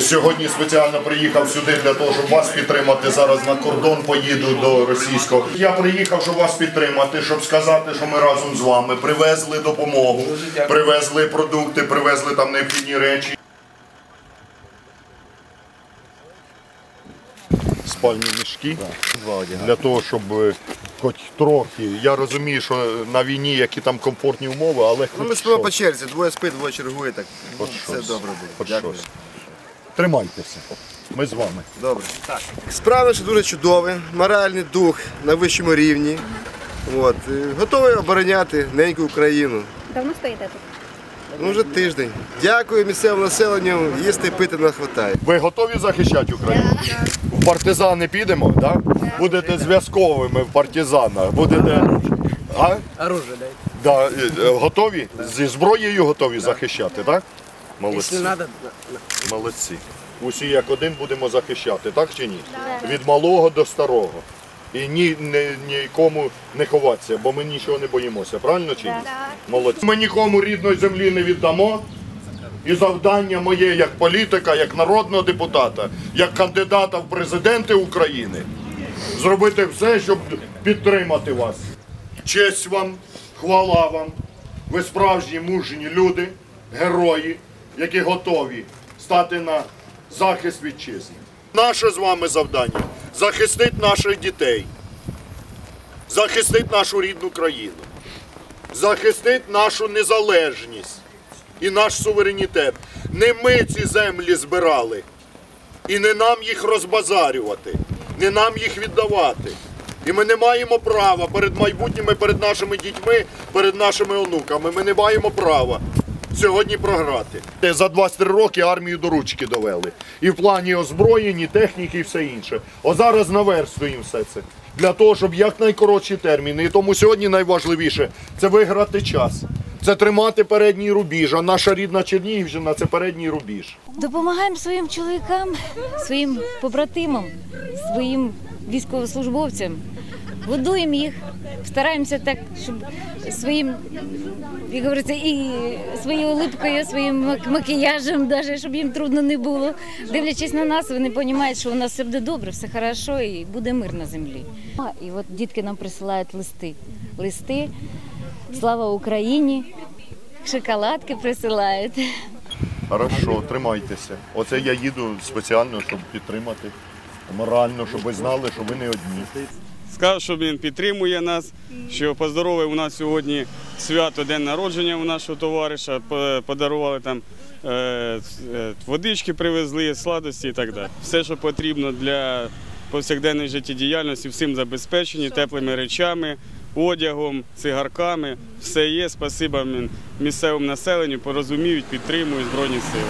Сьогодні спеціально приїхав сюди для того, щоб вас підтримати. Зараз на кордон поїду до російського. Я приїхав, щоб вас підтримати, щоб сказати, що ми разом з вами привезли допомогу, привезли продукти, привезли там необхідні речі. Спальні мішки для того, щоб е, хоч трохи. Я розумію, що на війні які там комфортні умови, але Ну, ми спимо по черзі, двоє спить, двоє чергує, так Хоч все добре буде. Дякую. Тримайтеся. Ми з вами. Добре. Справа наша дуже чудове, моральний дух на вищому рівні. От. е, Готовий обороняти неньку Україну. Давно стоїте тут? Ну, вже тиждень. Дякую місцевому населенню, їсти пити не вистачає. Ви готові захищати Україну? В партизани підемо, да? Будете зв'язковими в партизанах. Будете. А? Оружие. Да, е, е, готові? Зі зброєю готові захищати, так? Молодці. Надо, Молодці. Усі як один будемо захищати, так чи ні? Від малого до старого. І ні, ні, нікому не ховатися, бо ми нічого не боїмося, правильно чи ні? Молодці. Ми нікому рідної землі не віддамо. І завдання моє як політика, як народного депутата, як кандидата в президенти України зробити все, щоб підтримати вас. Честь вам, хвала вам. Ви справжні мужні люди, герої, які готові стати на захист вітчизни. Наше з вами завдання захистити наших дітей, захистити нашу рідну країну, захистити нашу незалежність і наш суверенітет. Не ми ці землі збирали, і не нам їх розбазарювати, не нам їх віддавати. І ми не маємо права перед майбутніми, перед нашими дітьми, перед нашими онуками. Ми не маємо права сьогодні програти. За 23 роки армію до ручки довели. І в плані озброєнь, і техніки, і все інше. О зараз наверстуємо все це. Для того, щоб якнайкоротші терміни. І тому сьогодні найважливіше це виграти час. Це тримати передній рубіж, а наша рідна Чернігівщина це передній рубіж. Допомагаємо своїм чоловікам, своїм побратимам, своїм військовослужбовцям. Годуємо їх, стараємося так, щоб своїм, як говориться, і своєю улипкою, своїм макіяжем, даже, щоб їм трудно не було. Дивлячись на нас, вони розуміють, що у нас все буде добре, все хорошо і буде мир на землі. А, І от дітки нам присилають листи. Листи, слава Україні, шоколадки присилають. Хорошо, тримайтеся. Оце я їду спеціально, щоб підтримати морально, щоб ви знали, що ви не одні. Сказав, що він підтримує нас, що поздоровив у нас сьогодні свято день народження у нашого товариша, подарували там е, е, водички, привезли, сладості і так далі. Все, що потрібно для повсякденної життєдіяльності, всім забезпечені, теплими речами, одягом, цигарками. Все є. Спасибо місцевому населенню, порозуміють, підтримують Збройні сили.